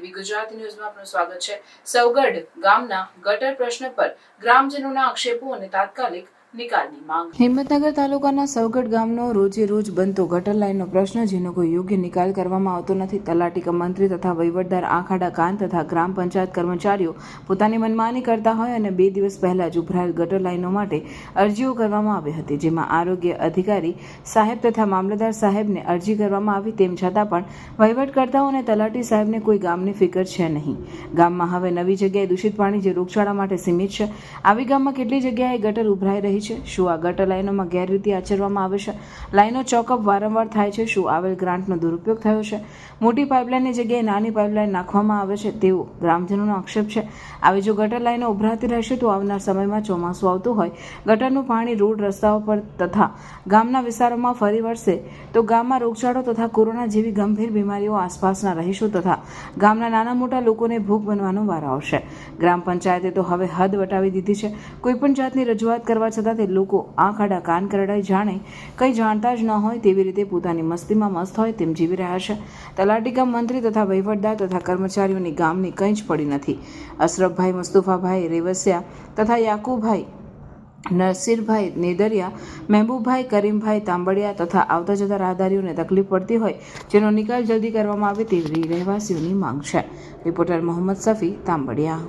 ગુજરાતી ન્યૂઝમાં આપનું સ્વાગત છે. સૌગઢ ગામના ગટર પ્રશ્ન પર ગ્રામજનોના આક્ષેપો અને તાત્કાલિક નિકાલની માંગ. હિંમતનગર તાલુકાના સવગઢ ગામનો રોજે રોજ બનતો ગટર લાઇનનો પ્રશ્ન, જેનો કોઈ યોગ્ય નિકાલ કરવામાં આવતો નથી. તલાટી મંત્રી તથા વહીવટદાર આખાડા કાન તથા ગ્રામ પંચાયત કર્મચારીઓ પોતાની મનમાની કરતા હોય અને બે દિવસ પહેલા જ ઉભરાયેલ ગટર લાઇનો માટે અરજીઓ કરવામાં આવી હતી, જેમાં આરોગ્ય અધિકારી સાહેબ તથા મામલતદાર સાહેબને અરજી કરવામાં આવી. તેમ છતાં પણ વહીવટકર્તાઓ અને તલાટી સાહેબને કોઈ ગામની ફિકર છે નહીં. ગામમાં હવે નવી જગ્યાએ દૂષિત પાણી જે રોગચાળા માટે સીમિત છે, આવી ગામમાં કેટલી જગ્યાએ ગટર ઉભરાઈ રહી છે શું આ ગટર લાઇનોમાં ગેરરીતિ આચરવામાં આવે છે? લાઇનો ચોકઅપ વારંવાર થાય છે. શું આવેલ ગ્રાન્ટનો દુરુપયોગ થયો છે? મોટી પાઇપલાઇનની જગ્યાએ નાની પાઇપલાઇન નાખવામાં આવે છે. તેવો ગ્રામજનોનો આક્ષેપ છે. આવી જો ગટર લાઇનો ઉભરાતી રહેશે તો આવનાર સમયમાં ચોમાસું આવતું હોય. ગટરનું પાણી રોડ રસ્તાઓ પર તથા ગામના વિસ્તારોમાં ફરી વળશે. તો ગામમાં રોગચાળો તથા કોરોના જેવી ગંભીર બીમારીઓ આસપાસના રહીશો તથા ગામના નાના મોટા લોકોને ભોગ બનવાનો વારો આવશે. ગ્રામ પંચાયતે તો હવે હદ વટાવી દીધી છે. કોઈપણ જાતની રજૂઆત કરવા છતાં તે લોકો આંખ કાન કરડાય જાણે કંઈ જાણતા જ ન હોય તેવી રીતે પોતાની મસ્તીમાં મસ્ત હોય તેમ જીવી રહ્યા છે. તલાટી મંત્રી તથા વહીવટદાર તથા કર્મચારીઓની ગામની કંઈ જ પડી નથી. અશરફભાઈ મુસ્તુફાભાઈ રેવસિયા તથા યાકુબભાઈ નરસિંહભાઈ નેદરિયા, મહેબૂબભાઈ કરીમભાઈ તાંબડિયા તથા આવતા જતા રાહદારીઓને તકલીફ પડતી હોય જેનો નિકાલ જલ્દી કરવામાં આવે તેવી રહેવાસીઓની માંગ છે. રિપોર્ટર મોહમ્મદ સફી, તાંબડિયા.